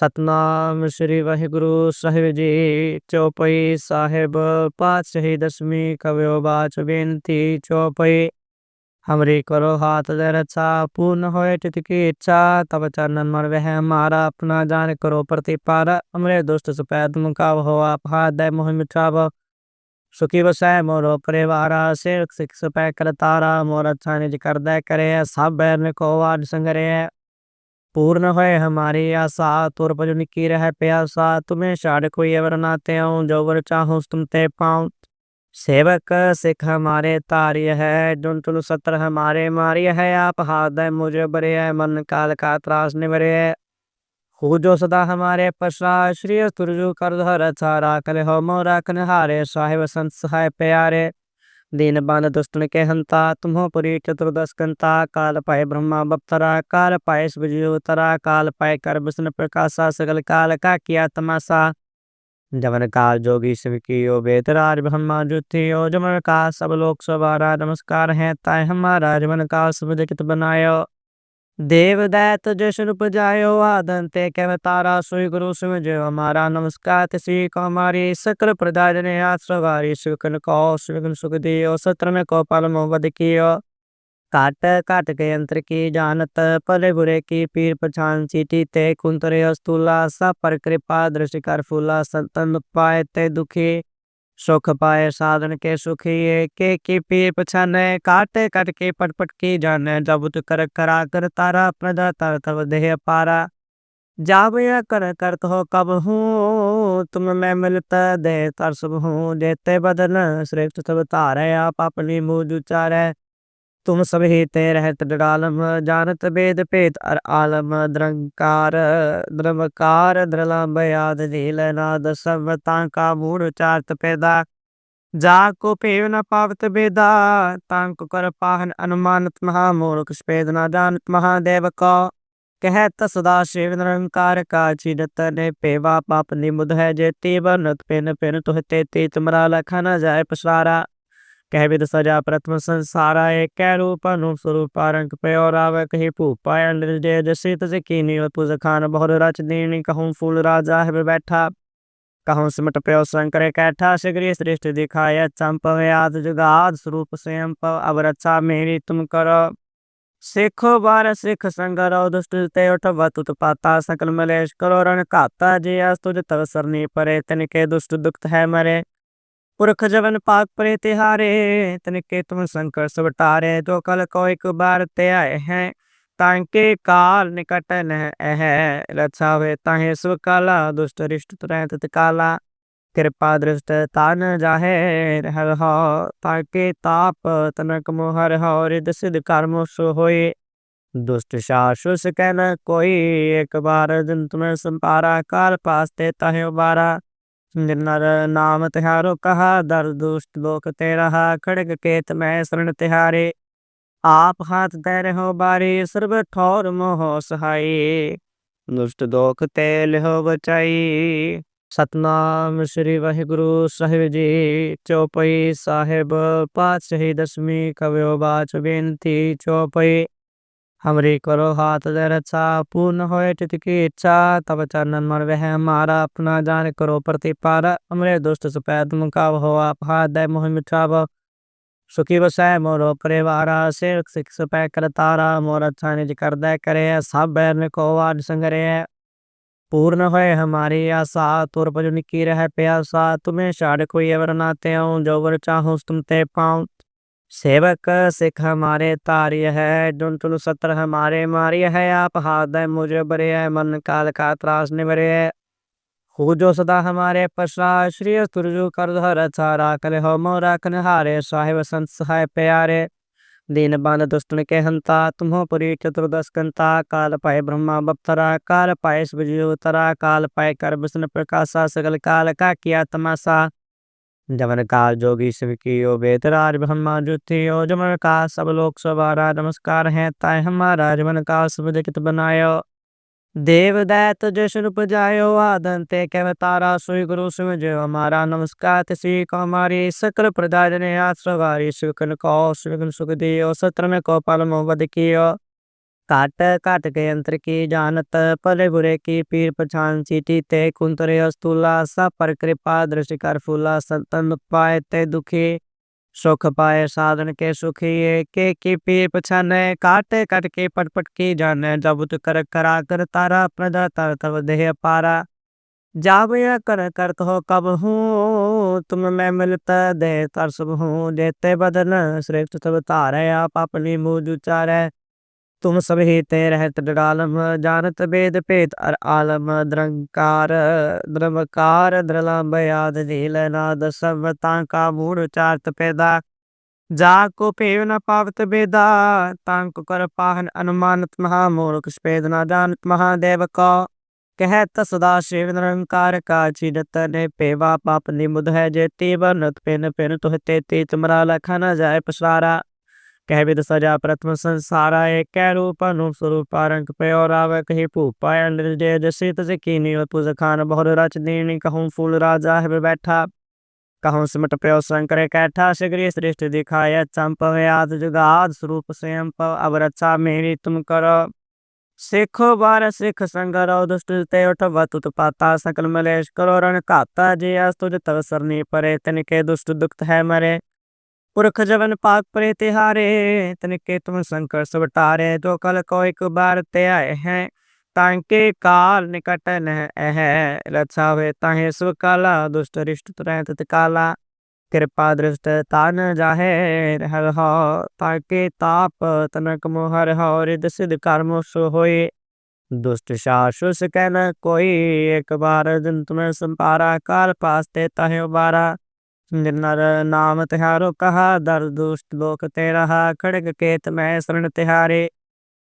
ਸਤਨਾਮ ਸ੍ਰੀ ਵਾਹਿਗੁਰੂ ਸਾਹਿਬ ਜੀ। ਚੌਪਈ ਸਾਹਿਬ ਪਾਤਸ਼ਾਹੀ ਦਸਵੀਂ ਕਵਿਓ ਬਾਚ ਬੇਨਤੀ, ਚੌਪਈ। ਹਮਰੀ ਕਰੋ ਹਾਥ ਦੇ ਰਛਾ, ਪੂਰਨ ਹੋਏ ਤਿਤ ਕੀ ਇੱਛਾ। ਤਬ ਚਰਨਨ ਮਨ ਵਹਿ ਹਮਾਰਾ ਆਪਣਾ ਜਾਨ ਕਰੋ ਪ੍ਰਤੀਪਾਰ। ਹਮਰੇ ਦੁਸ਼ਟ ਸਪੈਦ ਮੁਕਾਵ ਹੋ ਆਪ ਹਾਥ ਦੇ ਮੋਹ ਮਿਟਾਵ ਸੁਖੀ ਵਸੈ ਮੋਰੋ ਪਰਿਵਾਰਾ, ਸਿਰ ਸਿਖ ਸਪੈ ਕਰਤਾਰਾ ਮੋਰ ਅੱਛਾ ਨਿਜ ਕਰਦਾ ਕਰੇ ਸਭ ਬੈਰਨ ਕੋ ਵਾਡ ਸੰਗਰੇ। पूर्ण होए हमारी आशा तुर पर निकी रह प्यासा तुम्हें छाड़ कोई अवर नाते आऊं जो वर चाहूं तुम ते पाऊं सेवक सिख हमारे तार्य है जुन तुल सत्र हमारे मारी है आप हाथ है मुझे बरे है मन काल का त्रास निवरे है हो जो सदा हमारे पशा श्री तुरजु कर धर छारा कल हो मोरा कनहारे साहिब संत सहाय प्यारे दीन बान दुष्टन के हंता, तुम्हो पुरी चतुर्दश कंता काल पाए ब्रह्मा बप्तरा, काल पाए शिवजीवतरा काल पाए कर विष्णु प्रकाशा सकल काल का किया तमाशा। जमन काल जोगी शिव की ओ बेतराज ब्रह्मा ज्योति ओ, जमन का सब लोग सवारा नमस्कार है ताय हमारा जमन का सब जगत बनायो। ਦੇਵਦੈਤ ਜਿਸਨ ਪੁਜਾਇਓ ਆਦਨ ਤੇ ਕਹਿ ਤਾਰਾ ਸੋਈ ਗੁਰੂ ਸਮਝਿਓ ਹਮਾਰਾ ਨਮਸਕਾਰ ਤਿਸੀ ਕੋ ਹਮਾਰੀ ਸਕਲ ਪ੍ਰਦਾਨ ਨੇ ਆਸਵਾਰੀ ਸੁਖਨ ਕੋ ਸੁਖਨ ਸੁਖ ਦਿਓ ਸਤਰਨ ਕੋ ਪਲ ਮੁਵਦ ਕੀਓ ਘਟ ਘਟ ਕੇ ਅੰਤਰ ਕੀ ਜਾਣਤ ਭਲੇ ਬੁਰੇ ਕੀ ਪੀਰ ਪਛਾਨ ਸੀਟੀ ਤੇ ਕੁੰਤਰੇ ਅਸਤੂਲਾ ਸਭ ਪਰ ਕਿਰਪਾ ਦ੍ਰਿਸ਼ਟ ਕਰ ਫੂਲਾ ਸੰਤਨ ਪਾਏ ਤੇ ਦੁਖੀ पाए ते दुखी सुख पाए साधन के सुखी के की पीर पछाने काटे कट के पट पट की जाने जब तु कर करा कर तारा प्रदा तर तब देह पारा जाब या कर कर तो कब हूँ तुम मैं मिलता दे तर सब हूँ देते बदन श्रेष्ठ सब तारे आप अपनी मुझ उचारे ਤੁਮ ਸਭ ਹੀਤੇ ਰਹਿਤ ਡਾਲਮ ਜਾਣਤ ਬੇਦ ਭੇਤ ਅਰ ਆਲਮ ਦਰੰਕਾਰ ਦਰਮਕਾਰ ਦਰਲੰਬ ਆਦ ਨੀਲ ਨਾਦ ਸਭ ਤਾਂ ਕਾ ਮੂੜ ਉਚਾਰਤ ਪੈਦਾ ਜਾ ਕੋ ਭੇਵ ਨ ਪਾਵਤ ਬੇਦਾ ਤਾਂ ਕੋ ਕਰ ਪਾਹਨ ਅਨੁਮਾਨਤ ਮਹਾ ਮੂਰਖ ਸਪੇਦ ਨਾ ਜਾਣਤ ਮਹਾਦੇਵ ਕੋ ਕਹਿ ਤਸਦਾ ਸ਼ਿਵ ਨਿਰੰਕਾਰ ਕਾ ਚਿਰਤ ਨੇ ਪੇਵਾ ਪਾਪ ਨਿਮੁਦ ਹੈ ਜੇ ਤੀਵਨਤ ਪਿਨ ਪਿਨ ਤੁਹ ਤੇ ਤੇ ਤੁਮਰਾ ਲਖਾ ਨਾ ਜਾਏ ਪਸਾਰਾ કહેવિદ સજા પ્રથમ સંસારા એકે રૂપનું સ્વરૂપ રંગ પ્યો રાવે કહી ભૂપાય નિર્જય જસિત જકીની પૂજ ખાન બહોર રચ દેણી કહું ફૂલ રાજા હે બેઠા કહું સ્મટ પ્યો શંકરે કૈઠા શિગરી શ્રેષ્ઠ દિખાય ચંપવે આદ જુગાદ સ્વરૂપ સ્વયં પવ અવરચ્છા મેરી તુમ કરો ਸਿੱਖ ਵਾਰ ਸਿੱਖ ਸੰਗਰਉ ਦੁਸ਼ਟ ਤੇ ਉਠਵ ਤੁਤ ਪਾਤਾ ਸਕਲ ਮਲੇਸ਼ ਕਰੋ ਰਣ ਘਾਤਾ ਜੇ ਅਸ ਤੁਜ ਤਵ ਸਰਨੀ ਪਰੇ ਤਿਨ ਕੇ ਦੁਸ਼ਟ ਦੁਖਤ ਹੈ ਮਰੇ पुरख जवन पाक परे तिहारे तनिके तुम संकर सब टारे जो कल को एक बार ते आए हैं तांके काल निकट न है रक्षा वे ताहे सुख काला दुष्ट रिष्ट तुरंत काला कृपा दृष्ट तान जाहे हर हो ताके ताप तनक मोहर हो रिद सिद्ध कर्म सो होए दुष्ट शासुस कहना कोई एक बार दिन तुम्हें संपारा काल पास ते ताहे उबारा ਨਿਰਨਰ ਨਾਮ ਤਿਹਾਰੋ ਕਹਾ ਦਰ ਦੁਸ਼ਟ ਲੋਕ ਤੇ ਰਹਾ ਖੜਗ ਕੇਤ ਮੈਂ ਸਰਣ ਤਿਹਾਰੇ। ਆਪ ਹਾਥ ਦੇ ਰਹੋ ਬਾਰੇ, ਸਰਬ ਠੌਰ ਮੋਹ ਸਹਾਈ। ਦੁਸ਼ਟ ਦੋਖ ਤੇ ਲਿਹੋ ਬਚਾਈ। ਸਤਨਾਮ ਸ੍ਰੀ ਵਾਹਿਗੁਰੂ ਸਾਹਿਬ ਜੀ, ਚੋਪਈ ਸਾਹਿਬ, ਪਾਤਸ਼ਾਹੀ ਦਸਮੀ ਕਵਿਓ ਬਾਚ ਬੇਨਤੀ ਚੋਪਈ। हमरी करो हाथ दे रछा पूर्ण होए तित की इच्छा तब चरणन मर वह हमारा अपना जान करो प्रतिपार हमरे दुष्ट सपैद मुकाव हो आप हाथ दे मोह मिठाव सुखी वसै मोरो परिवारा सिर सिख सपै करतारा मोर अच्छा निज करदा करे सब बैरन को वाड संगरे पूर्ण होए हमारी आशा तुर पर निकी रह प्यासा तुम्हें छाड़ कोई अवर नाते आऊं जो वर चाहूं तुम ते पाऊं सेवक सिख हमारे तार्य है जुन तुल सत्र हमारे मारी है आप हाथ है मुझे बरे है मन काल का त्रास निवरे है हो जो सदा हमारे पशा श्री तुरजु कर धर छारा कल हो मोरा कनहारे साहिब संत सहाय प्यारे दीन बान दुष्टन के हंता तुम्हो पुरी चतुर्दश कंता काल पाए ब्रह्मा बप्तरा काल पाए शिवजीवतरा काल पाए कर विष्णु प्रकाशा सगल काल का किया तमाशा जमन काल जोगी शिव की यो बेतराज ब्रह्मा जुति यो जमन का सब लोग सवारा नमस्कार है ताय हमारा जमन का सब जगत बनायो देव दैत जश रूप जायो आदन ते कह तारा सोई गुरु सिमज हमारा नमस्कार तिसी को हमारी सकल प्रदाय ने आश्रवारी सुकन को सुकन सुख दियो सत्र में को पाल मोहब्बत कियो काट काट के अंतर की जानत भले बुरे की पीर पछान चीटी ते कुंतरे अस्तुला सा पर कृपा दृष्टि कर फूला संतन पाए ते दुखी सुख पाए साधन के सुखी के की पीर पछाने काट काट के पटपट की जाने जबुत कर करा कर तारा प्रजा तर तव देह पारा जावया कर कर कहो कब हूँ तुम मैं मिलता दे तर सब हूँ देते बदन श्रेष्ठ सब तारे आप अपनी मुझ उचारे ਤੁਮ ਸਭ ਤੇ ਰਹਿਤ ਡਡਾਲਮ ਜਾਣਤ ਬੇਦ ਭੇਤ ਅਰ ਆਲਮ ਦਰੰਕਾਰ ਦਰਮਕਾਰ ਦਰਲੰਬ ਆਦ ਨੀਲ ਨਾਦ ਸਭ ਤਾਂ ਕਾ ਮੂੜ ਚਾਰਤ ਪੈਦਾ ਜਾ ਕੋ ਭੇਵ ਨ ਪਾਵਤ ਬੇਦਾ ਤਾਂ ਕੋ ਕਰ ਪਾਹਨ ਅਨੁਮਾਨਤ ਮਹਾ ਮੂਰਖ ਸਪੇਦ ਨਾ ਜਾਣਤ ਮਹਾ ਦੇਵ ਕਾ ਕਹਿ ਤ ਸਦਾ ਸ਼ਿਵ ਨਿਰੰਕਾਰ ਕਾ ਚਿਰਤ ਨੇ ਪੇਵਾ ਪਾਪ ਨਿਮੁਦ ਹੈ ਜੇ ਤੀਵ ਨਤ ਪਿਨ ਪਿਨ ਤੁਹ ਤੇ ਤੇ ਚਮਰਾ ਲਖਾ ਨ ਜਾਏ ਪਸਾਰਾ विद सजा प्रथम संसारा एक कै रूप अनु स्वरूप रंग पे और आवे कही भूपा निर्जय जसी तसे कीनी और पुज खान बहुत रच दीनी कहूँ फूल राजा है बैठा कहूँ सिमट प्यो शंकर कैठा शिगरी श्रेष्ठ दिखाय चंप आद जुगाद स्वरूप स्वयं अब रक्षा मेरी तुम करो सिखो बार सिख संगर दुष्ट ते उठवा तुत पाता सकल मलेश करो रण काता जी अस्तुज तव सरनी परे तनिके दुष्ट दुख है मरे पुरख जवन पाक परे तिहारे तनिके तुम संकर सब टारे जो कल को एक बार ते आए हैं तांके काल निकट न है रक्षा हुए ताहे सुख काला दुष्ट रिष्ट तुरंत तत्काला कृपा दृष्ट तान जाहे हर हो ताके ताप तनक मोहर हो रिद सिद्ध कर्म सो होए दुष्ट शासुस कहना कोई एक बार दिन तुम्हें संपारा काल पासते तहे उबारा ਨਿਰਨਰ ਨਾਮ ਤਿਹਾਰੋ ਕਹਾ, ਦਰ ਦੁਸ਼ਟ ਲੋਕ ਤੇ ਰਹਾ ਖੜਗ ਕੇਤ ਮੈਂ ਸਰਣ ਤਿਹਾਰੇ।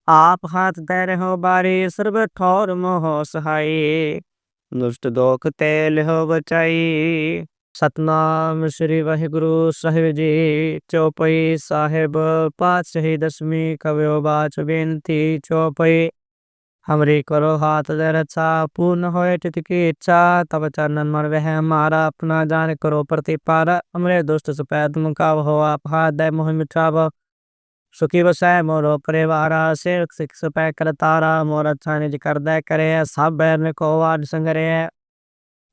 ਆਪ ਹਾਥ ਤੈ ਰਹੋ ਬਾਰੇ, ਸਰਬ ਠੌਰ ਮੋਹ ਸਹਾਈ। ਦੁਸ਼ਟ ਦੋਖ ਤੇ ਲਿਹੋ ਬਚਾਈ। ਸਤਨਾਮ ਸ੍ਰੀ ਵਾਹਿਗੁਰੂ ਸਾਹਿਬ ਜੀ, ਚੌਪਈ ਸਾਹਿਬ, ਪਾਤਸ਼ਾਹੀ ਦਸਵੀਂ ਕਵਿਓ ਬਾਚ ਬੇਨਤੀ ਚੌਪਈ। हमरी करो हाथ दे रचा पूर्ण होए तित की इच्छा तब चरणन मन वह हमारा अपना जान करो प्रतिपार हमरे दुष्ट सपैद मुकाव हो आप हाथ दे मोह मिठाव सुखी वसै मोरो परिवारा सिर सिख सपै कर तारा मोर अच्छा निज कर दे करे सब बैर को वाड संगरे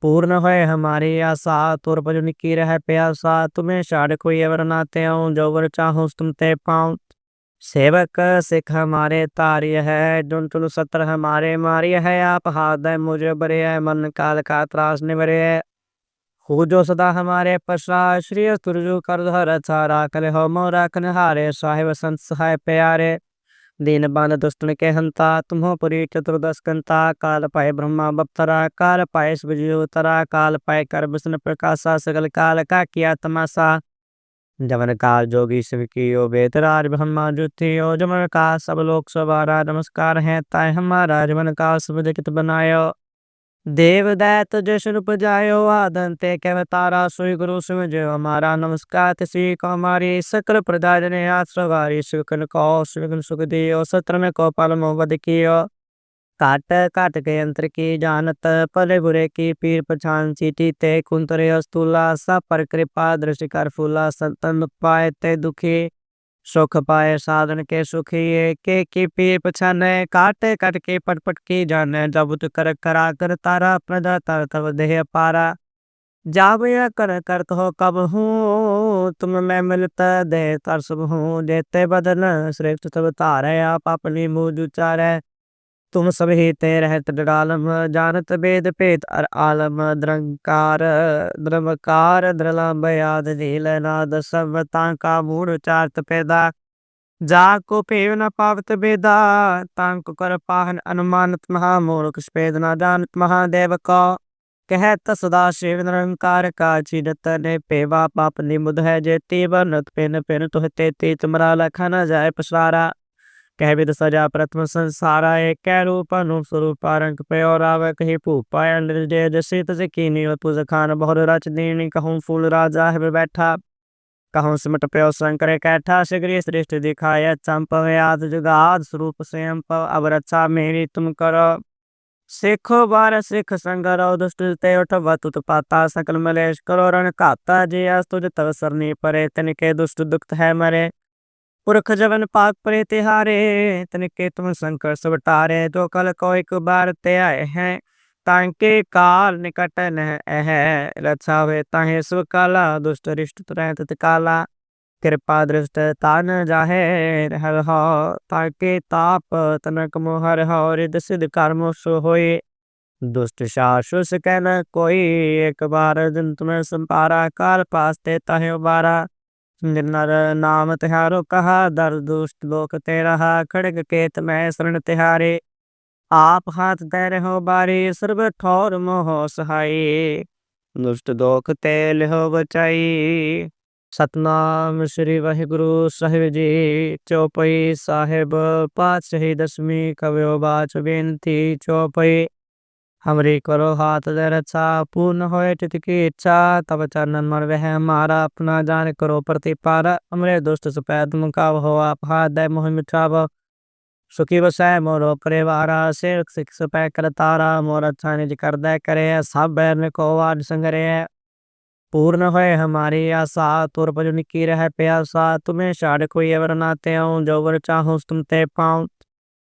पूर्ण होए हमारी आशा तुर भजु निकी रह प्यासा तुम्हें शाड़ कोई अवर नाते आऊं जो वर चाहूं तुम ते पाऊं सेवक सिख हमारे तार्य है जुन तुल सत्र हमारे मार्य है, आप हाथ मुझे बरे है, मन काल का त्रास निवरे है। हो जो सदा हमारे पशा श्री तुरजु कर धर चारा कल हो मोरा कन हारे साहिब संत सहाय प्यारे। दीन बान दुष्टन के हंता, तुम्हो पुरी चतुर्दश कंता, काल पाए ब्रह्मा बप्तरा, काल पाए तरा काल पाए कर विष्णु प्रकाशा सकल काल का किया तमाशा। जमन काल जोगी शिव की ओ बेतराज ब्रह्मा जुति ओ जमन का सब लोग सवारा नमस्कार है ताय हमारा जमन का सब जगत बनायो देव दैत जशन उपजायो आदन ते कह तारा सोई गुरु सिम जो हमारा नमस्कार तिसी को हमारी सकल प्रजा जने आश्रवारी सुकन को सुकन सुख दियो सत्र में को पाल मोहब्बत कियो काट काट के अंतर की जानत भले बुरे की पीर पछान चीटी ते कुंतरे अस्तुला सा पर कृपा दृष्टि कर फूला संतन पाए ते दुखी सुख पाए साधन के सुखी के की पीर पछाने काटे काट के पटपट की जाने जबुत कर करा कर तारा प्रजा तर तव देह पारा जावया कर कर हो कब हूँ तुम मैं मिलता दे तर सब हूँ देते बदन श्रेष्ठ सब तारे आप अपनी मुझ उचारे ਤੁਮ ਸਭ ਹੀਤੇ ਰਹਿਤ ਡਾਲਮ ਜਾਣਤ ਬੇਦ ਭੇਤ ਅਰ ਆਲਮ ਦਰੰਕਾਰ ਦਰਮਕਾਰ ਦਰਲੰਬ ਯਾਦ ਨੀਲ ਨਾਦ ਸਭ ਤਾਂ ਕਾ ਮੂੜ ਉਚਾਰਤ ਪੈਦਾ ਜਾ ਕੋ ਭੇਵ ਨ ਪਾਵਤ ਬੇਦਾ ਤਾਂ ਕੋ ਕਰ ਪਾਹਨ ਅਨੁਮਾਨਤ ਮਹਾ ਮੂਰਖ ਸਪੇਦ ਨਾ ਜਾਣਤ ਮਹਾਦੇਵ ਕੋ ਕਹਿ ਤਸਦਾ ਸ਼ਿਵ ਨਿਰੰਕਾਰ ਕਾ ਚਿਦਤ ਨੇ ਪੇਵਾ ਪਾਪ ਨਿਮੁਦ ਹੈ ਜੇ ਤੇਵ ਨਤ ਪਿਨ ਪਿਨ ਤੁਹ ਤੇ ਤੇ ਤੁਮਰਾ ਲਖਾ ਨ ਜਾਏ ਪਸਾਰਾ विद सजा प्रथम संसारा एक कै रूप अनु स्वरूप रंग पे और आवे कही भूपा निर्जय जसी तसे कीनी और पुज खान बहुत रच दीनी कहूँ फूल राजा है बैठा कहूँ सिमट प्यो शंकर कैठा शिगरी श्रेष्ठ दिखाय चंप आद जुगाद स्वरूप स्वयं अब रक्षा मेरी तुम करो सिखो बार सिख संगर दुष्ट ते उठवा तुत पाता सकल मलेश करो रण काता जी अस्तुज तव सरनी परे तनिके दुष्ट दुख है मरे ਪੁਰਖ ਜਵਨ ਪਾਕ ਪਰੇ ਤਿਹਾਰੇ, ਤਨਕੇ ਤੁਮ ਸੰਕਰ ਸਵਟਾਰੇ ਜੋ ਕਲ ਕੋ ਇੱਕ ਬਾਰ ਤੇ ਆਏ ਹੈ ਤਾਂ ਕੇ ਕਾਲ ਨਿਕਟ ਨਹਿ ਹੈ ਰਛਾਵੇ ਤਾਹੇ ਸੁ ਕਾਲਾ, ਦੁਸ਼ਟ ਰਿਸ਼ਟ ਤਰੈ ਤਤ ਕਾਲਾ। ਕਿਰਪਾ ਦ੍ਰਿਸ਼ਟ ਤਨ ਜਾਹੇ ਹਰ ਹੋ ਤਾਂ ਕੇ ਤਾਪ ਤਨਕ ਮੋਹਰ ਹੋ ਰਿਦ ਸਿਧ ਕਰਮ ਸੋ ਹੋਏ। ਦੁਸ਼ਟ ਸ਼ਾਸੁਸ ਕਹਿ ਨ ਕੋਈ, ਇੱਕ ਬਾਰ ਦਿਨ ਤੁਮੇ ਸੰਪਾਰਾ, ਕਾਲ ਪਾਸਤੇ ਤਾਹੇ ਉਬਾਰਾ। ਨਰ ਨਾਮ ਤਿਹਾਰੋ ਕਹਾ ਦਰ ਦੁਸ਼ਟ ਲੋਕ ਤੇ ਰਹਾ ਖੜਗ ਕੇਤ ਮੈਂ ਸਰਣ ਤਿਹਾਰੇ। ਆਪ ਹਾਥ ਦੇ ਰਹੋ ਬਾਰੀ, ਸਰਬ ਠੌਰ ਮੋਹ ਸਹਾਈ ਦੁਸ਼ਟ ਦੋਖ ਤੇ ਲਿਹੋ ਬਚਾਈ। ਸਤਨਾਮ ਸ੍ਰੀ ਵਾਹਿਗੁਰੂ ਸਾਹਿਬ ਜੀ, ਚੌਪਈ ਸਾਹਿਬ, ਪਾਤਸ਼ਾਹੀ ਦਸਵੀਂ ਕਵਿਓ ਬਾਚ ਬੇਨਤੀ ਚੌਪਈ। हमरी करो हाथ दे रक्षा पूर्ण होए तित की इच्छा तब चरणन मन वह हमारा अपना जान करो प्रतिपार हमरे दुष्ट सपैद मुकाव हो आप हाथ दे मोह मिठाव सुखी वसै मोरो परिवारा सिर सिख सपै कर तारा मोर अच्छा निज कर दे करे सब बैर ने को वाड संगरे पूर्ण होए हमारी आशा तुर पजु निकी रह प्यासा तुम्हें शाड़ कोई अवर नाते आऊं जो वर चाहूं तुम ते पाऊं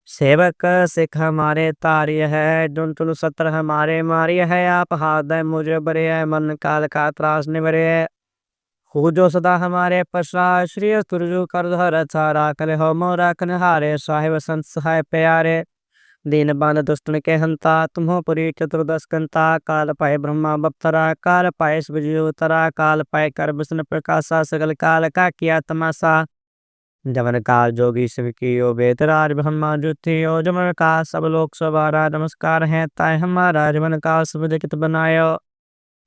सेवक सिख हमारे तार्य है जुन तुल सत्र हमारे मार्य है, आप हाथ मुझे बरे है, मन काल का त्रास निवरे है। हु जो सदा हमारे पशा श्री तुरजु कर धर चारा कल हो मोरा कन हारे, साहिब संत सहाय प्यारे। दीन बान दुष्टन के हंता, तुम्हो पुरी चतुर्दश कंता, काल पाए ब्रह्मा बप्तरा, काल पाए उतरा, काल पाए कर विष्णु प्रकाशा, सगल काल का किया तमाशा। जमन काल जोगी शिव की ओ बेतराज ब्रह्मा जुति ओ जमन का सब लोग सवारा नमस्कार है ताय हमारा जमन का सब जगत बनायो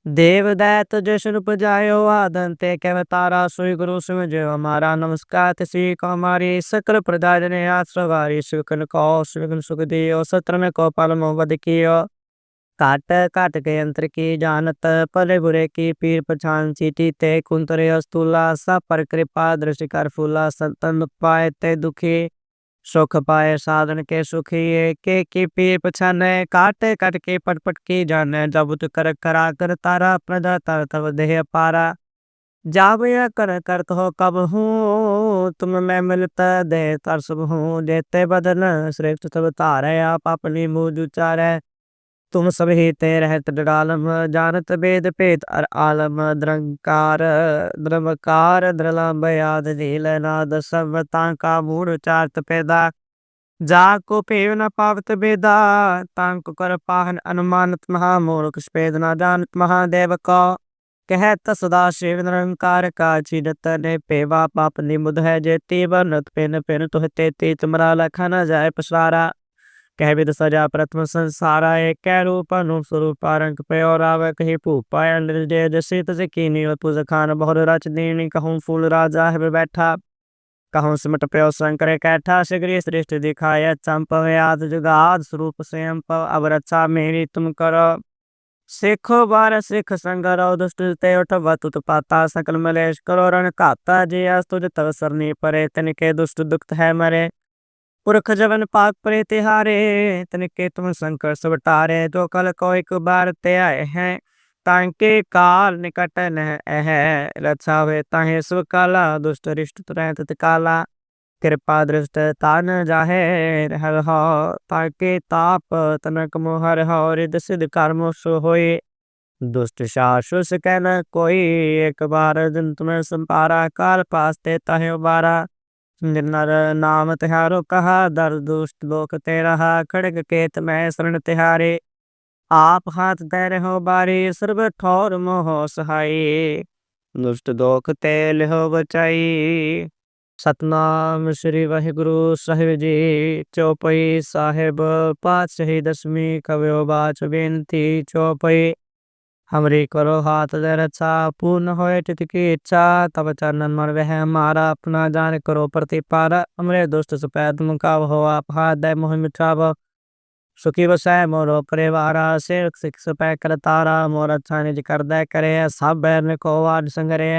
देव दैत जशन उपजायो आदन ते कह तारा सोई गुरु सिंह जो हमारा नमस्कार तिसी को हमारी सकल प्रजा जने आश्रवारी शिवकन को शिवकन सुख दियो सत्र में को पाल मोहब्बत कियो काट काट के यंत्र की जानत पले बुरे की पीर पछान चीटी ते कुंतरे अस्तुला सा पर कृपा दृष्टि कर फूला संतन पाए ते दुखी सुख पाए साधन के सुखी के की पीर पछाने काटे काट के पट पट की जाने जब तु कर करा कर तारा प्रजा तर तब देह पारा जाब या कर करत हो कब हूँ तुम मैं मिलता दे तर सब हूँ देते बदन श्रेष्ठ तब तारे आप अपनी मुझ उचारे ਤੁਮ ਸਭਹੀਤੇ ਰਹਿਤ ਡਰਾਲਮ ਜਾਣਤ ਬੇਦ ਭੇਤ ਅਰ ਆਲਮ ਦਰੰਕਾਰ ਦਰਮਕਾਰ ਦਰਲੰਬ ਯਾਦ ਨੀਲ ਨਾਦ ਸਭ ਤਾਂ ਕਾ ਮੂੜ ਚਾਰਤ ਪੈਦਾ ਜਾ ਕੋ ਭੇਵ ਨ ਪਾਵਤ ਬੇਦਾ ਤਾਂ ਕੋ ਕਰ ਪਾਹਨ ਅਨੁਮਾਨਤ ਮਹਾ ਮੂਰਖ ਸਪੇਦ ਨਾ ਜਾਣਤ ਮਹਾ ਦੇਵ ਕੋ ਕਹਿ ਤ ਸਦਾ ਸ਼ਿਵ ਨਿਰੰਕਾਰ ਕਾ ਚਿਰਤ ਨੇ ਪੇਵਾ ਪਾਪ ਨਿਮੁਦ ਹੈ ਜੇ ਤੀਵਨਤ ਪਿਨ ਪਿਨ ਤੁਹ ਤੇ ਤੇ ਤੁਮਰਾ ਲਖਾ ਨ ਜਾਏ ਪਸਾਰਾ ਪ੍ਰਥਮ ਸੰਸਾਰਾ ਏਕੈ ਰੂਪ ਅਨੁ ਸਰੂਪ ਰੰਗ ਪਇਓ ਰਾਵ ਕਹੀ ਭੂਪਾ ਅੰਦਰ ਦੇ ਜਸੇ ਤਸੇ ਕੀਨੀ ਪੁਜ ਖਾਨ ਬਹੁਰ ਰਚ ਦੇਣੀ ਕਹੂੰ ਫੂਲ ਰਾਜਾ ਹੈ ਬੈਠਾ ਕਹੂੰ ਸਿਮਟ ਪਿਓ ਸੰਕਰੇ ਕੈਠਾ ਸਿਗਰੀ ਸ੍ਰਿਸ਼ਟ ਦਿਖਾਇਆ ਚੰਪਵ ਆਦ ਜੁਗਾਦ ਸਰੂਪ ਸਯੰ ਪ ਅਬ ਰਚਾ ਮੇਰੀ ਤੁਮ ਕਰੋ ਸਿੱਖੋ ਬਾਰ ਸਿੱਖ ਸੰਗਰੋ ਦੁਸ਼ਟ ਤੇ ਉਠ ਵਤੁਤ ਪਾਤਾ ਸਕਲ ਮਲੇਸ਼ ਕਰੋ ਰਣ ਘਾਤਾ ਜੇ ਅਸ ਤੁਜ ਤਵ ਸਰਨੀ ਪਰੇ ਤਨਕੇ ਦੁਸ਼ਟ ਦੁਖਤ ਹੈ ਮਰੇ पुरख जवन पाक परे तिहारे तनिके तुम संकर सवटारे जो कल को एक बार ते आए हैं तांके काल निकट न है रछावे ताहे सु काला दुष्ट रिष्ट तुरੈ तत काला कृपा दृष्ट तान जाहे हर हो ताके ताप तनक मोहर हो रिद सिद्ध कर्म सो होए दुष्ट शासुस कहना कोई एक बार दिन तुम्हें संपारा काल पासते ताहे उबारा ਨਿਰਨਰ ਨਾਮ ਤਿਹਾਰੋ ਕਹਾ ਦਰ ਦੁਸ਼ਟ ਲੋਕ ਤੇ ਰਹਾ, ਖੜਗ ਕੇਤ ਮੈਂ ਸਰਣ ਤਿਹਾਰੇ। ਆਪ ਹਾਥ ਪੈ ਰਹੋ ਬਾਰੇ, ਸਰਬ ਠੌਰ ਮੋਹ ਸਹਾਈ। ਦੁਸ਼ਟ ਦੋਖ ਤੇ ਲਿਹੋ ਬਚਾਈ। ਸਤਨਾਮ ਸ੍ਰੀ ਵਾਹਿਗੁਰੂ ਸਾਹਿਬ ਜੀ, ਚੌਪਈ ਸਾਹਿਬ, ਪਾਤਸ਼ਾਹੀ ਦਸਵੀਂ ਕਵਿਓ ਬਾਚ ਬੇਨਤੀ ਚੌਪਈ। हमरी करो हाथ दे रक्षा पूर्ण होए तित की इच्छा तब चरणन मन वह हमारा अपना जान करो प्रतिपार हमरे दुष्ट सपैद मुकाव हो आप हाथ दे मोह मिठाव सुखी वसै मोरो परिवारा सिर सिख सपै कर तारा मोर अच्छा निज कर दे करे सब बैर ने को वाड संगरे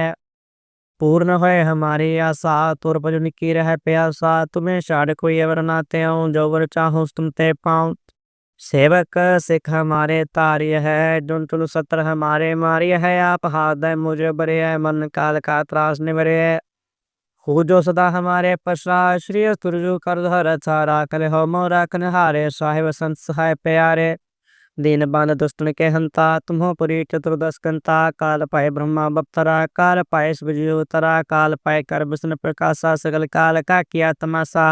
पूर्ण होए हमारी आशा तुर पजु निकी रह प्यासा तुम्हें शाड़ कोई अवर नाते आऊं जो वर चाहूं तुम ते पाऊं सेवक सिख हमारे तार्य है जुन तुल सत्र हमारे मार्य है आप हाथ मुझे बरे है मन काल का त्रास निवरे है हो जो सदा हमारे पश्चात श्री तुरजु करधर चारा कले हो मोरा कनहारे साहिब संत सहाय प्यारे दीन बान दुष्टन के हंता तुम्हो पुरी चतुर्दश कंता काल पाए ब्रह्मा बप्तरा काल पाए शिवजीवतरा काल पाए कर विष्णु प्रकाशा सकल काल का किया तमाशा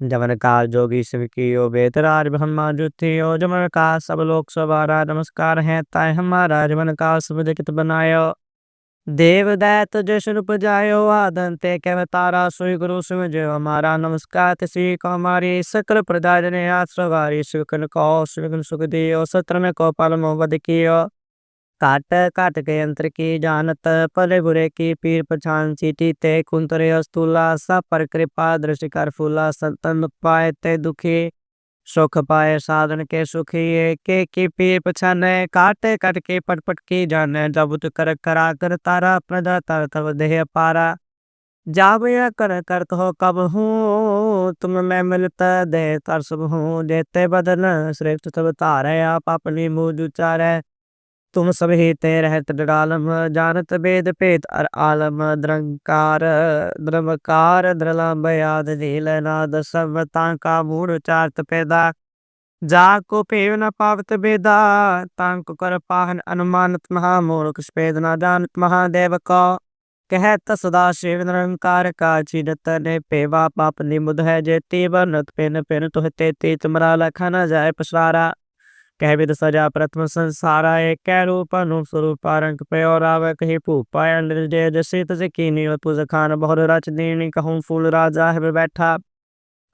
जमन काल जोगी शिव की यो बेतराज ब्रह्मा जुति यो जमन का सब लोग सवारा नमस्कार है ताय हमारा जमन का सब जगत बनायो देव दैत जशन उपजायो आदंते के तारा सोई गुरु शिव जो हमारा नमस्कार तिसी को हमारी सकल प्रजा जने आश्रवारी शिवकन को शिवकन सुख दियो सत्र में को पाल मोहब्बत कियो काट काट के यंत्र की जानत पले बुरे की पीर पछान चीटी ते कुंतरे अस्तुला सा पर कृपा दृष्टि कर फूला संतन पाए ते दुखी सुख पाए साधन के सुखी ये के की पीर पछाने काटे काट के पट पट की जाने जब तु कर करा कर तारा प्रदा तर तब देह पारा जाब या कर करत हो कब हूँ तुम मैं मिलता दे तर सब हूँ देते बदन श्रेष्ठ तब तारे आप अपनी मुझ उचारे तुम सभी ते रहत डरालम जानत वेद पेद अर आलम द्रंकार द्रमकार द्रलम बयाद नील नाद सब तांका मूड चार्त पैदा जाको पेव न पावत बेदा तांको कर पाहन अनुमानत महा मूर्ख स्पेद न जानत महादेव को कहत सदा शिव निरंकार का चिरत ने पेवा पाप निमुद है जे तीवर नत पेन पेन तुहते ते तुमरा लखा न जाए पसारा કહેવિદ સજા પ્રથમ સંસારા એ કે રૂપનું સ્વરૂપ રંગ પયો રાવે કહી ભૂપાય નિર્જય દશિત જે કીની પૂજ ખાન બહોર રચ દેણી કહું ફૂલ રાજા હે બેઠા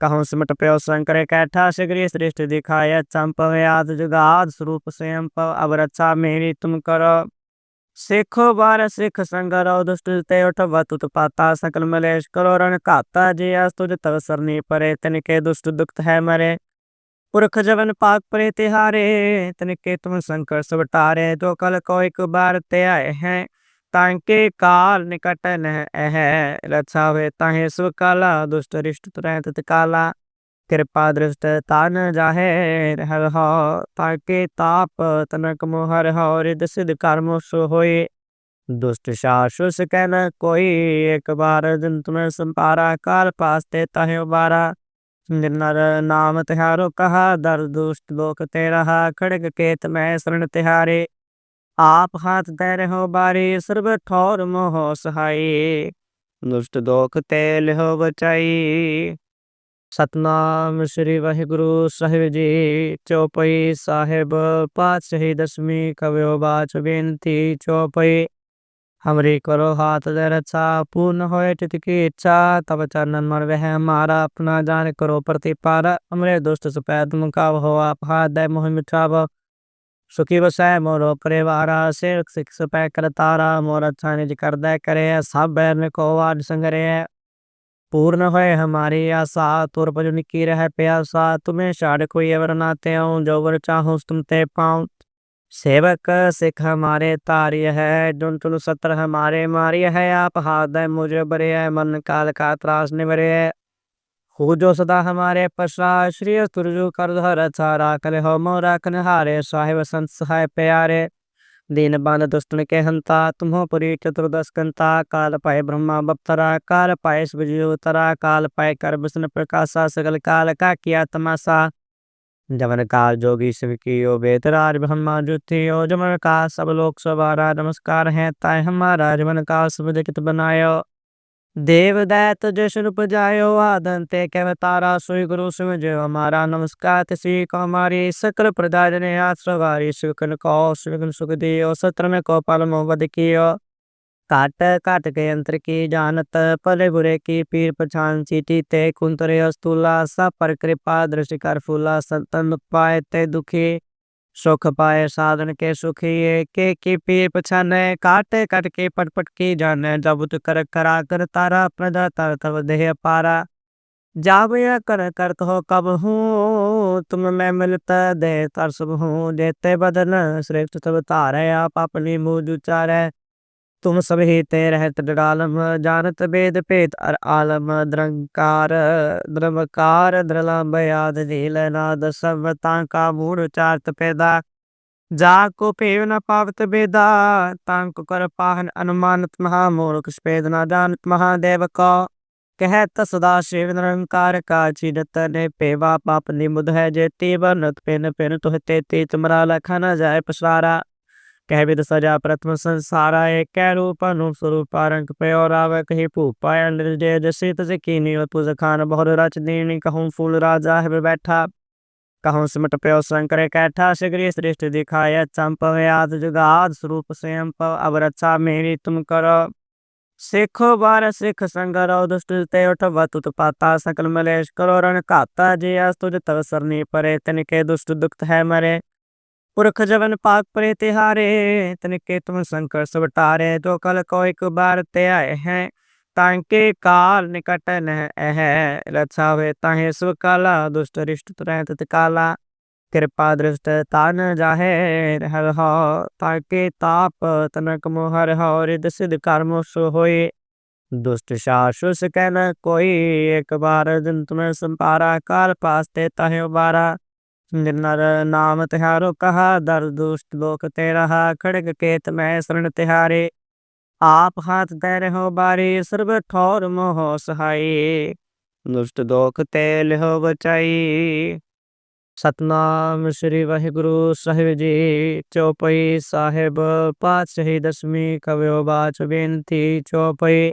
કહું સ્મટ પયો શંકરે કૈઠા શિગરી શ્રેષ્ઠ દિખાય ચંપવે આદ જુગાદ સ્વરૂપ સ્વયં પવ અવરચ્છા મેરી તુમ કરો ਸਿੱਖੋ ਬਾਰ ਸਿੱਖ ਸੰਗਰਉ ਦੁਸ਼ਟ ਤੇ ਉਠਵਾ ਤੁਤ ਪਾਤਾ ਸਕਲ ਮਲੇਸ਼ ਕਰੋ ਰਣ ਘਾਤਾ ਜੇ ਅਸ ਤੁਜ ਤਵ ਸਰਨੀ ਪਰੇ ਤਿਨ ਕੇ ਦੁਸ਼ਟ ਦੁਖਤ ਹੈ ਮਰੇ ਪੁਰਖ ਜਵਨ ਪਾਕ ਪਰੇ ਤਿਹਾਰੇ ਤਨ ਕੇ ਤੁਮ ਸੰਕਰ ਸਵਟਾਰੇ ਜੋ ਕਲ ਕੋ ਇੱਕ ਬਾਰ ਤੇ ਆਏ ਹੈ ਤਾਂ ਕੇ ਕਾਲ ਨਿਕਟ ਨਹਿ ਹੈ ਰਛਾਵੇ ਤਾਹੇ ਸਵ ਕਾਲਾ, ਦੁਸ਼ਟ ਰਿਸ਼ਟ ਤਰੈ ਤਤ ਕਾਲਾ। ਕਿਰਪਾ ਦ੍ਰਿਸ਼ਟ ਤਨ ਜਾਹੇ ਹਰ ਹੋ ਤਾਂ ਕੇ ਤਾਪ ਤਨਕ ਮੋਹਰ ਹੋ ਰਿਦ ਸਿਧ ਕਰਮ ਸੋ ਹੋਏ। ਦੁਸ਼ਟ ਸ਼ਾਸੁਸ ਕਹਿ ਨ ਕੋਈ, ਇੱਕ ਬਾਰ ਜਨ ਤੁਮੈ ਸੰਪਾਰਾ, ਕਾਲ ਪਾਸਤੇ ਤਾਹੇ ਉਬਾਰਾ। ਨਿਰਨਰ ਨਾਮ ਤਿਹਾਰੋ ਕਹਾ ਦਰ ਦੁਸ਼ਟ ਲੋਕ ਤੇ ਰਹਾ ਖੜਗ ਕੇਤ ਮੈਂ ਸਰਣ ਤਿਹਾਰੇ। ਆਪ ਹਾਥ ਦੇ ਰਹੋ ਬਾਰੇ, ਸਰਬ ਠੌਰ ਮੋਹ ਸਹਾਈ। ਦੁਸ਼ਟ ਦੋਖ ਤੇ ਲਿਹੋ ਬਚਾਈ। ਸਤਨਾਮ ਸ੍ਰੀ ਵਾਹਿਗੁਰੂ ਸਾਹਿਬ ਜੀ, ਚੌਪਈ ਸਾਹਿਬ, ਪਾਤਸ਼ਾਹੀ ਦਸਵੀਂ ਕਵਿਓ ਬਾਚ ਬੇਨਤੀ ਚੌਪਈ। हमरी करो हाथ दे रचा पूर्ण होए तित की इच्छा तब चरणन मर वह हमारा अपना जान करो प्रतिपार हमरे दुष्ट सपैद मुकाव हो आप हाथ दे मोह मिठाव सुखी बसाए मोरो परिवारा से सिख सपै कर तारा मोर अच्छा निज कर दे करे सब बैर को वाड संगरे पूर्ण होए हमारी आशा तुर पजु निकी रह प्यासा तुम्हें शाड़ कोई अवर नाते हूँ जो वर चाहूँ तुम ते पाऊँ सेवक सिख हमारे तार्य है जुन तुन सत्र हमारे मार्य है आप हाथ है मुझे बरे है मन काल का त्रास निवरे है हो जो सदा हमारे पश्चात श्री तुरजु करधर चारा कले हो मोरा कनहारे साहिब संत सहाय प्यारे दीन बान दुष्टन के हंता तुम्हो पुरी चतुर्दश कंता काल पाए ब्रह्मा बप्तरा काल पाए शिवजीवतरा काल पाए कर विष्णु प्रकाशा सकल काल का किया तमाशा जमन काल जोगी शिव की यो बेतराज ब्रह्मा जुति यो जमन का सब लोग सवारा नमस्कार है ताय हमारा जमन का सब जगत बनायो देव दैत जशन उपजायो आदंते के तारा सोई गुरु शिव जो हमारा नमस्कार तिसी को हमारी सकल प्रजा जने आश्रवारी शिवकन को शिवकन सुख दियो सत्र में को पाल मोहब्बत कियो काट काट के यंत्र की जानत पले बुरे की पीर पछान चीटी ते कुंतरे अस्तुला सा पर कृपा दृष्टि कर फूला संतन पाए ते दुखी सुख पाए साधन के सुखी ये के की पीर पछाने काटे काट के पट पट की जाने जब तु कर करा कर तारा प्रदा तर तब देह पारा जाब या कर करत हो कब हूँ तुम मैं मिलता दे तर सब हूँ देते बदन श्रेष्ठ तब तारे आप अपनी मुझ उचारे तुम सब हेते रहत डालम जानत भेद भेद अर आलम द्रंकार द्रमकार द्रलंब याद नील नाद सब तांका मूड उचारत पैदा जाको पेव न पावत बेदा तांको कर पाहन अनुमानत महा मूर्ख स्पेद न जानत महादेव को कहत सदा शिव निरंकार का चिरत ने पेवा पाप निमुद है जे तीवन पिन पिन तुहते तीत मरा लखन जाय पसारा ਲਖਾ ਨ ਜਾਏ ਪਸਾਰਾ ਕਹਿ ਵਿਦ ਸਜਾ ਪ੍ਰਥਮ ਸੰਸਾਰਾ ਏ ਕਹਿ ਰੂਪ ਅਨੂਪ ਸਰੂਪ ਰੰਗ ਪਇਓ ਰਾਵ, ਕਹੀ ਭੂਪਾ ਅੰਦਰ ਜੇ ਜਸਿਤ ਜੇ ਕੀਨੀ ਪੁਜ ਖਾਨ, ਬਹੁਰ ਰਚ ਦੀਨੀ ਕਹੂੰ ਫੂਲ ਰਾਜਾ ਹੈ ਬੈਠਾ। ਕਹੂੰ ਸਿਮਟ ਪਿਓ ਸੰਕਰੇ ਕੈਠਾ, ਸਿਗਰੀ ਸ੍ਰਿਸ਼ਟ ਦਿਖਾਇਆ ਚੰਪਵ ਆਦ ਜੁਗਾਦ, ਸਰੂਪ ਸਯੰ ਮੇਰੀ ਤੁਮ ਸਿੱਖੋ ਬਾਰ ਸਿੱਖ ਸੰਗਰੋ ਦੁਸ਼ਟ ਤੇ ਉਠ ਤੁਤ ਪਾਤਾ, ਸਕਲ ਮਲੇਸ਼ ਕਰੋ, ਰਣ ਘਾਤਾ, ਜੇ ਅਸ ਤੁਜ ਤਵ ਸਰਨੀ ਪਰੇ, ਤਨ ਕੇ ਦੁਸ਼ਟ ਦੁਖਤ ਹੈ ਮਰੇ। ਪੁਰਖ ਜਵਨ ਪਾਕ ਪਰੇ ਤਿਹਾਰੇ ਤਨ ਕੇ ਤੁਮ ਸੰਕਰ ਸਵਟਾਰੇ ਜੋ ਕਲ ਕੋ ਇੱਕ ਬਾਰ ਤੇ ਆਏ ਹੈ ਤਾਂਕੇ ਕਾਲ ਨਿਕਟ ਨਹਿ ਅਹ ਰਛਾ ਹੋਏ ਤਾਹੇ ਸੁ ਕਾਲਾ, ਦੁਸ਼ਟ ਰਿਸ਼ਟ ਤੁਰੈ ਤਤ ਕਾਲਾ, ਕਿਰਪਾ ਦ੍ਰਿਸ਼ਟ ਤਨ ਜਾਹੇ ਹਰ ਹੋ ਤਾਕੇ ਤਾਪ ਤਨਕ ਮੋਹਰ ਹੋ ਰਿਦ ਸਿਧ ਕਰਮ ਸੋ ਹੋਏ, ਦੁਸ਼ਟ ਸ਼ਾਸੁਸ ਕਹਿ ਨ ਕੋਈ, ਇੱਕ ਬਾਰ ਦਿਨ ਤੁਮੇ ਸੰਪਾਰਾ ਨਿਰਨਰ ਨਾਮ ਤਿਹਾਰੋ ਕਹਾ, ਦਰ ਦੁਸ਼ਟ ਲੋਕ ਤੇ ਰਹਾ ਖੜਗ ਕੇਤ ਮੈਂ ਸਰਣ ਤਿਹਾਰੇ। ਆਪ ਹਾਥ ਦੇ ਰਹੋ ਬਾਰੀ, ਸਰਬ ਠੌਰ ਮੋਹ ਸਹਾਈ। ਦੁਸ਼ਟ ਦੋਖ ਤੇ ਲਿਹੋ ਬਚਾਈ। ਸਤਨਾਮ ਸ੍ਰੀ ਵਾਹਿਗੁਰੂ ਸਾਹਿਬ ਜੀ, ਚੌਪਈ ਸਾਹਿਬ, ਪਾਤਸ਼ਾਹੀ ਦਸਵੀਂ ਕਵਿਓ ਬਾਚ ਬੇਨਤੀ ਚੌਪਈ।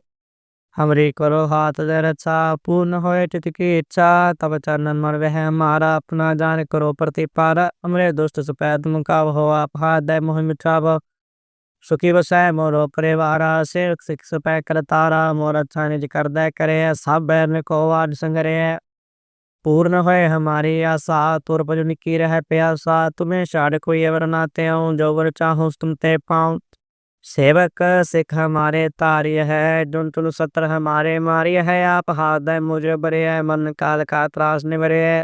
हमरी करो हाथ दे रचा पूर्ण होए चित की इच्छा तब चरणन मन वह हमारा अपना जान करो प्रतिपार हमरे दुष्ट सपैद मुकाव हो आप हाथ दे मोह मिठाव सुखी बसाए मोरो परिवारा सिर सिख सपै कर तारा मोर अच्छा निज कर दे करे सब बैर को वाड संगरे पूर्ण होए हमारी आशा तुर पजु निकी रह प्यासा तुम्हें शाड़ कोई अवर नाते हूँ जो वर चाहूँ तुम ते पाऊँ ਸੇਵਕ ਸਿਖ ਹਮਾਰੇ ਧਾਰਿਯ ਹੈ ਜੁਨ ਤੁਨ ਸਤਰ ਹਮਾਰੇ ਮਾਰਿਯ ਹੈ ਆਪ ਹਾਦੈ ਮੁਝ ਬਰਿਯ ਮਨ ਕਾਲ ਕਾ ਤਰਾਸ ਨਿਵਰਿਯ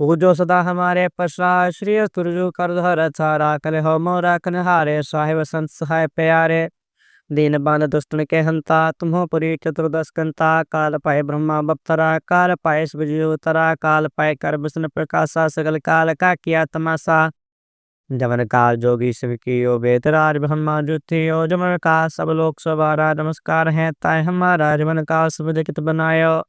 ਹੋ ਜੋ ਸਦਾ ਹਮਾਰੇ ਪਸ਼ਾ ਸ਼੍ਰੀ ਤੁਰਜੂ ਕਰ ਹਰ ਸਾਰਾ ਕਲ ਹੋ ਮੋ ਰਖਨ ਹਾਰੇ ਸਾਹਿਬ ਸੰਤ ਸਹਾਇ ਪਿਆਰੇ ਦੀਨ ਬੰਦ ਦੁਸ਼ਟਨ ਕੇ ਹੰਤਾ ਤੁਮੋ ਪੁਰੀ ਚਤੁਰਦਸ ਕੰਤਾ ਕਾਲ ਪਾਏ ਬ੍ਰਹਮਾ ਬਪਤਰਾ ਕਾਲ ਪਾਏ ਸਬਜੀ ਉਤਰਾ ਕਾਲ ਪਾਏ ਕਰ ਬਿਸਨ ਪ੍ਰਕਾਸ਼ਾ ਸਗਲ ਕਾਲ ਕਾ ਕੀਆ ਤਮਾਸਾ किया तमाशा जमन काल जोगी शिव की ओ बेतराज ब्रह्मा जुति ओ जमन का सब लोग सवारा नमस्कार है ताय हमारा जमन का सब जगत बनायो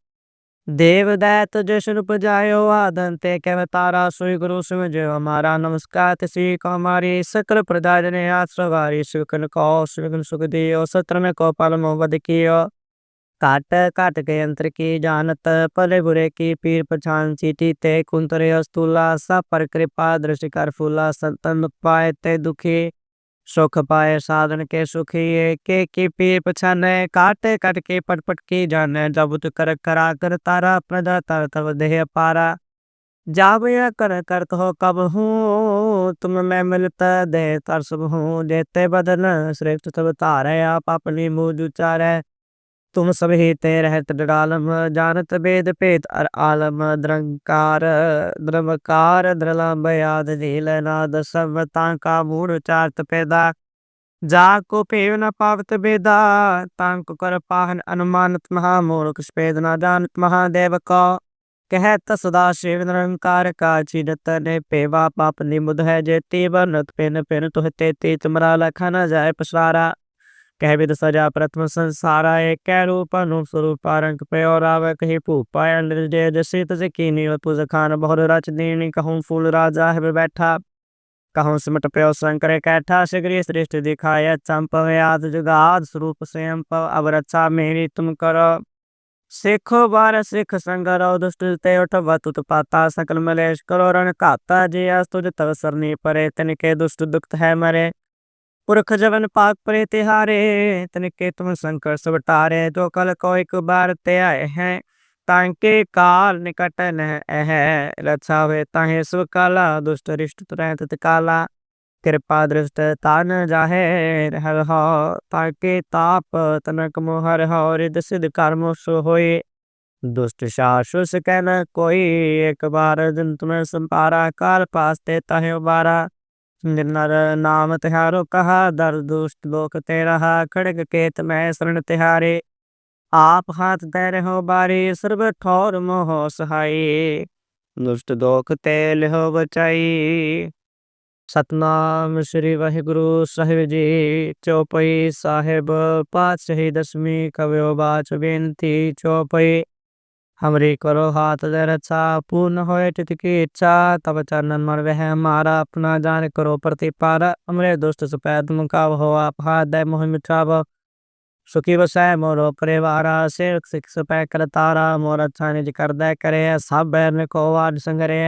देव दैत जश रूप जायो आदन ते कह तारा सोई गुरु शिव जो हमारा नमस्कार तिसी को हमारी सकल प्रजा जने आश्रवारी शिव कन को शिव कन सुख दियो सत्र में को पाल मोहब्बत कियो काट काट के यंत्र की जानत भले बुरे की पीर पछान चीटी ते कुंतरे अस्तुला सा पर कृपा दृष्टि कर फूला संतन पाए ते दुखी सुख पाए साधन के सुखी ये के की पीर पछाने काटे काट के पट पट की जाने जब तु कर करा कर तारा प्रजा तर तब देह पारा जाब या कर कर तो कब हूँ तुम मैं मिलता दे तर सब हूँ देते बदन श्रेष्ठ सब तारे आप अपनी मुझ उचारे ਤੁਮ ਸਭਹੀਤੇ ਰਹਿਤ ਡਗਾਲਮ ਜਾਣਤ ਬੇਦ ਭੇਤ ਅਰ ਆਲਮ। ਦਰੰਕਾਰ ਦਰਮਕਾਰ ਦਰਲੰਬ ਆਦ ਨੀਲ ਨਾਦ, ਸਭ ਤਾਂ ਕਾ ਮੂੜ ਉਚਾਰਤ ਪੈਦਾ। ਜਾ ਕੋ ਭੇਵ ਨ ਪਾਵਤ ਬੇਦਾ, ਤਾਂ ਕੋ ਕਰ ਪਾਹਨ ਅਨੁਮਾਨਤ ਮਹਾ ਮੂਰਖ, ਸਪੇਦ ਨਾ ਜਾਣਤ ਮਹਾ ਦੇਵ ਕੋ। ਕਹਿ ਤ ਸਦਾ ਸ਼ਿਵ ਨਿਰੰਕਾਰ, ਕਾ ਚਿਰਤ ਨੇ ਪੇਵਾ, ਪਾਪ ਨਿਮੁਦ ਹੈ ਜੇ ਤੇ ਬਨਤ ਪਿਨ ਪਿਨ ਤੁਹ ਤੇ ਤੇ ਤੁਮਰਾ ਲਖਾ ਨ ਜਾਏ ਪਸਾਰਾ। ਕਹਿ ਵਿਦ ਸਜਾ ਪ੍ਰਥਮ ਸੰਸਾਰਾ ਏ ਕਹਿ ਰੂਪ ਅਨੂਪ ਸਰੂਪ ਰੰਗ ਪਇਓ ਰਾਵ ਕਹੀ ਭੂਪਾ ਅੰਦਰ ਜੇ ਜਸੇ ਤਸੇ ਕੀਨੀ ਪੁਜ ਖਾਨ ਬਹੁਰ ਰਚ ਦੀਨੀ ਕਹੂੰ ਫੂਲ ਰਾਜਾ ਹੈ ਬੈਠਾ। ਕਹੂੰ ਸਿਮਟ ਪਿਓ ਸੰਕਰੇ ਕੈਠਾ, ਸਿਗਰੀ ਸ੍ਰਿਸ਼ਟ ਦਿਖਾਇਆ ਚੰਪਵ ਆਦ ਜੁਗਾਦ ਸਰੂਪ ਸਯੰ ਪਵ ਅਬ ਮੇਰੀ ਤੁਮ ਕਰੋ। ਸਿੱਖੋ ਬਾਰ ਸਿੱਖ ਸੰਗਰੋ ਦੁਸ਼ਟ ਤੇ ਉਠ ਤੁਤ ਪਾਤਾ ਸਕਲ ਮਲੇਸ਼ ਕਰੋ, ਰਣ ਘਾਤਾ ਜੇ ਅਸ ਤੁਜ ਤਵ ਸਰਨੀ ਪਰੇ, ਤਨ ਕੇ ਦੁਸ਼ਟ ਦੁਖਤ ਹੈ ਮਰੇ। पुरख जवन पाक परे तिहारे तनिके तुम संकर सवटारे तो कल को एक बार ते आए हैं तांके काल निकट न अह रक्षा हुए ताहे स्व काला दुष्ट रिष्ट तुरह तत काला कृपा दृष्ट तान जाहे हर हो ताके ताप तनक मोहर हो रिद सिद्ध कर्म सो होए दुष्ट शासुस कहना कोई एक बार दिन तुम्हें संपारा काल पास ते ताहे उबारा ਨਿਰਨਰ ਨਾਮ ਤਿਹਾਰੋ ਕਹਾ ਦਰ ਦੁਸ਼ਟ ਲੋਕ ਤੇ ਰਹਾ ਖੜਗ ਕੇਤ ਮੈਂ ਸਰਣ ਤਿਹਾਰੇ। ਆਪ ਹਾਥ ਦੇ ਰਹੋ ਬਾਰੀ, ਸਰਬ ਠੌਰ ਮੋਹ ਸਹਾਈ ਦੁਸ਼ਟ ਦੋਖ ਤੇ ਲਿਹੋ ਬਚਾਈ। ਸਤਨਾਮ ਸ੍ਰੀ ਵਾਹਿਗੁਰੂ ਸਾਹਿਬ ਜੀ, ਚੌਪਈ ਸਾਹਿਬ, ਪਾਤਸ਼ਾਹੀ ਦਸਵੀਂ ਕਵਿਓ ਬਾਚ ਬੇਨਤੀ ਚੌਪਈ। हमरी करो हाथ जर चा, पूर्ण हो टिटकी इच्छा, तब चरणन मर वह मारा, अपना जान करो प्रतिपार। हमरे दुष्ट सुपैद मुकाव आप हाथ दय मोह मिटाव सुखी वसै मोरो परिवार सिर सिख सुपै कर तारा, मोर अच्छा निज कर दय करे है सब बैर ने को वार संगरे।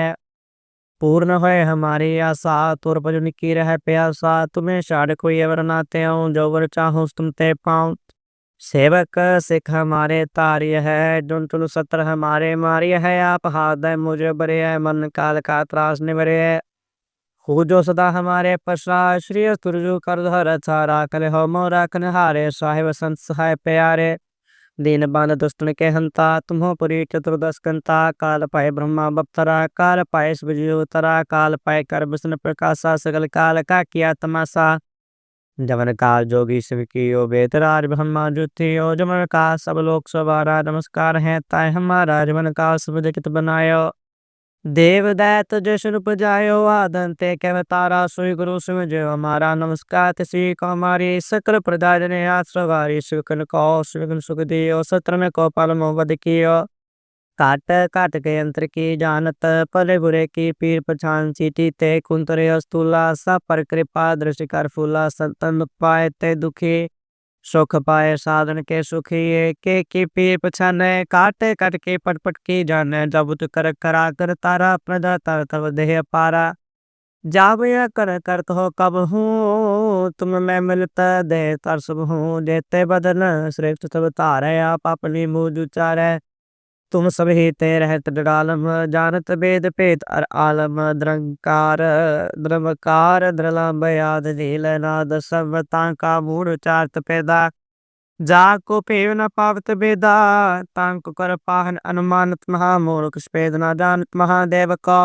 पूर्ण होय हमारी आशा, तुर पर जो निकी रह प्यासा, तुम्हें शाड़ कोई अवर नाते हूँ जो वर चाहूँ, तुम ते पाऊँ। सेवक सिख हमारे तार्य है जुन तुल सत्र हमारे मार्य है आप हाथ है मुझे बरे है मन काल का त्रास निवरे है हो जो सदा हमारे पशा श्री तुरजु कर धर चारा कल हो मोरा कन हारे साहिब संत सहाय प्यारे दीन बान दुष्टन के हंता तुम्हो पुरी चतुर्दश कंता काल पाए ब्रह्मा बप्तरा काल पाए शिवजीवतरा काल पाए कर विष्णु प्रकाशा सकल काल का किया तमाशा जमन काल जोगी शिव की यो बेतराज ब्रह्मा जुति यो जमन का सब लोग सवारा नमस्कार है ताय हमारा जमन का सब जगत बनायो देव दैत जशन उपजायो आदन ते केव तारा सोई गुरु सिम जो हमारा नमस्कार तिसी को हमारी सकल प्रदा जने आश्रवारी सुकन को सुकन सुख दियो सत्र में को पाल मोहब्बत कियो काट काट के यंत्र की जानत पले बुरे की पीर पछान चीटी ते कुंतरे अस्तुला सा पर कृपा दृष्टि कर फूला संतन पाए ते दुखी सुख पाए साधन के सुखी के की पीर पछाने काटे कट के पटपट की जाने जब तु कर करा कर तारा प्रदा तर तब देह पारा जाब या कर करत हो कब हूँ तुम मैं मिलता दे तर सब हूँ देते बदन श्रेष्ठ तब तारे आप अपनी मुझ उचारे तुम सब ही ते रहत डरालम जानत वेद पेत अर आलम द्रंकार द्रमकार द्रलम याद नील नाद सब तांका मूड चार्त पैदा जाको पेव न पावत बेदा तांक कर पाहन अनुमानत महामूर्ख स्पेद न जानत महादेव को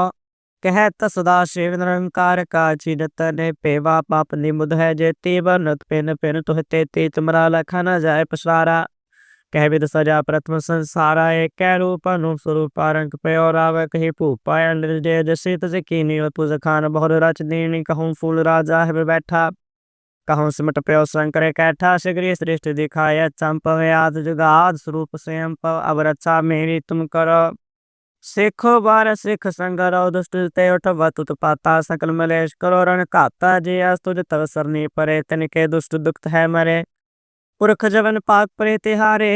कहत सदा शिव निरंकार का चिरत ने पेवा पाप निमुद है जेती बनत पेन पेन तुहते ते तुमरा लखा न जाए पसारा ਕਹਿ ਵਿਦ ਸਜਾ ਪ੍ਰਥਮ ਸੰਸਾਰਾ ਏਕੈ ਰੂਪ ਅਨੂਪ ਸਰੂਪ ਰੰਗ ਪਇਓ ਰਾਵ ਕਹੀ ਭੂਪਾ ਅੰਦਰ ਜੇ ਜਸੇ ਤਸੇ ਕੀਨੀ ਪੁਜ ਖਾਨ ਬਹੁਰ ਰਚ ਦੇਣੀ ਕਹੂੰ ਫੂਲ ਰਾਜਾ ਹੈ ਬੈਠਾ ਕਹੂੰ ਸਿਮਟ ਪਿਓ ਸੰਕਰੇ ਕੈਠਾ ਸਿਗਰੀ ਸ੍ਰਿਸ਼ਟ ਦਿਖਾਇਆ ਚੰਪਵ ਆਦ ਜੁਗਾਦ ਸਰੂਪ ਸਯੰ ਪਵ ਅਬ ਰਚਾ ਮੇਰੀ ਤੁਮ ਕਰੋ ਸਿੱਖੋ ਬਾਰ ਸਿੱਖ ਸੰਗਰੋ ਦੁਸ਼ਟ ਤੇ ਉਠ ਤੁਤ ਪਾਤਾ ਸਕਲ ਮਲੇਸ਼ ਕਰੋ ਰਨ ਘਾਤਾ ਜੇ ਅਸ ਤੁਜ ਤਵ ਸਰਨੀ ਪਰੇ ਤਨਕੇ ਦੁਸ਼ਟ ਦੁਖਤ ਹੈ ਮਰੇ पुरख जवन पाक परे तिहारे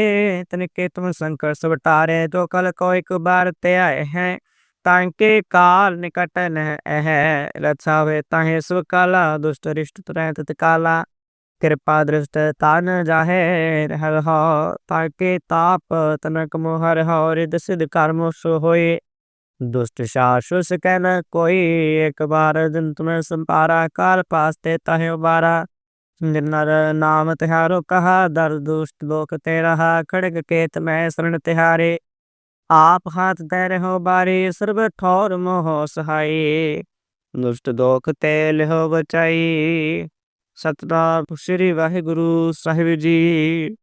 तनिके तुम संकर सब टारे जो कल को एक बार ते आए हैं तांके काल निकट न है रक्षा वे ताहे सुख काला दुष्ट रिष्ट तुरंत काला कृपा दृष्ट तान जाहे हर हो ताके ताप तनक मोहर हो रिद सिद्ध कर्म सो होए दुष्ट शासुस कहना कोई एक बार दिन तुम्हें संपारा काल पास ते ताहे उबारा ਨਿਰਨਰ ਨਾਮ ਤਿਹਾਰੋ ਕਹਾ, ਦਰ ਦੁਸ਼ਟ ਲੋਕ ਤੇ ਰਹਾ ਖੜਗ ਕੇਤ ਮੈਂ ਸਰਣ ਤਿਹਾਰੇ। ਆਪ ਹਾਥ ਤੈ ਰਹੋ ਬਾਰੇ, ਸਰਬ ਠੌਰ ਮੋਹ ਸਹਾਈ। ਦੁਸ਼ਟ ਦੋਖ ਤੇ ਲਿਹੋ ਬਚਾਈ। ਸਤਨਾਮ ਸ੍ਰੀ ਵਾਹਿਗੁਰੂ ਸਾਹਿਬ ਜੀ।